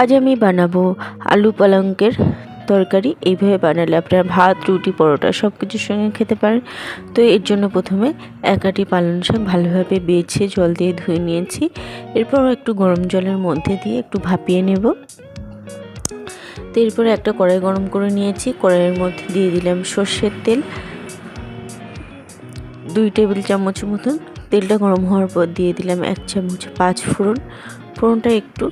আজ আমি বানাবো আলু পালঙ্কের তরকারি। এইভাবে বানালে আপনারা ভাত, রুটি, পরোটা সব কিছুর সঙ্গে খেতে পারেন। তো এর জন্য প্রথমে এক আটি পালং শাক ভালোভাবে বেছে, জল দিয়ে ধুয়ে নিয়েছি। এরপর একটু গরম জলের মধ্যে দিয়ে একটু ভাপিয়ে নেব। তো এরপরে একটা কড়াই গরম করে নিয়েছি। কড়াইয়ের মধ্যে দিয়ে দিলাম সর্ষের তেল। দুই টেবিল চামচ মতন তেলটা গরম হওয়ার পর দিয়ে দিলাম এক চামচ পাঁচ ফোড়ন। ফোড়নটা একটু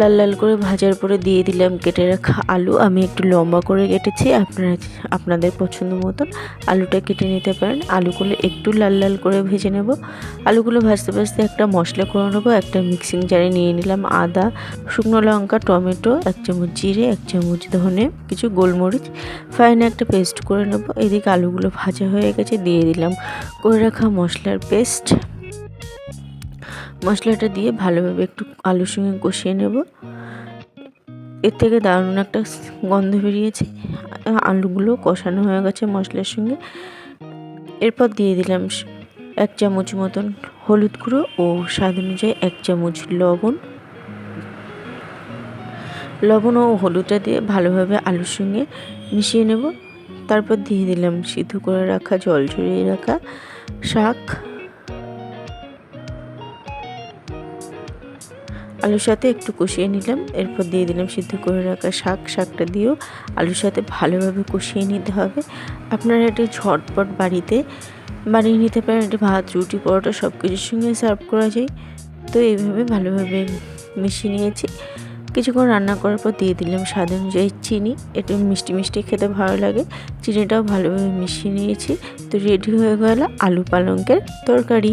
লাল লাল করে ভাজার পরে দিয়ে দিলাম কেটে রাখা আলু। আমি একটু লম্বা করে কেটেছি, আপনারা আপনাদের পছন্দ মতন আলুটা কেটে নিতে পারেন। আলুগুলো একটু লাল লাল করে ভেজে নেব। আলুগুলো ভাজতে ভাজতে একটা মশলা করে নেব, একটা মিক্সিং জারে নিয়ে নিলাম আদা, শুকনো লঙ্কা, টমেটো, এক চামচ জিরে, এক চামচ ধনে, কিছু গোলমরিচ। ফাইন একটা পেস্ট করে নেব। এদিকে আলুগুলো ভাজা হয়ে গেছে, দিয়ে দিলাম। করে রাখা মশলার পেস্ট মশলাটা দিয়ে ভালোভাবে একটু আলুর সঙ্গে কষিয়ে নেব। এর থেকে দারুণ একটা গন্ধ বেরিয়েছে। আলুগুলো কষানো হয়ে গেছে মশলার সঙ্গে। এরপর দিয়ে দিলাম এক চামচ মতন হলুদ গুঁড়ো ও স্বাদ অনুযায়ী এক চামচ লবণ। লবণ ও হলুদটা দিয়ে ভালোভাবে আলুর সঙ্গে মিশিয়ে নেব। তারপর দিয়ে দিলাম সিদ্ধ করে রাখা জল ঝরিয়ে রাখা শাক। আলুর সাথে একটু কষিয়ে নিলাম। এরপর দিয়ে দিলাম সিদ্ধ করে রাখা শাক। শাকটা দিয়েও আলুর সাথে ভালোভাবে কষিয়ে নিতে হবে। আপনারা এটি ঝটপট বাড়িতে বানিয়ে নিতে পারেন। এটি ভাত, রুটি, পরোটা সব কিছুর সঙ্গে সার্ভ করা যায়। তো এইভাবে ভালোভাবে মিশিয়ে নিয়েছি। কিছুক্ষণ রান্না করার পর দিয়ে দিলাম স্বাদ অনুযায়ী চিনি। একটু মিষ্টি মিষ্টি খেতে ভালো লাগে। চিনিটাও ভালোভাবে মিশিয়ে নিয়েছি। তো রেডি হয়ে গেল আলু পালঙ্কের তরকারি।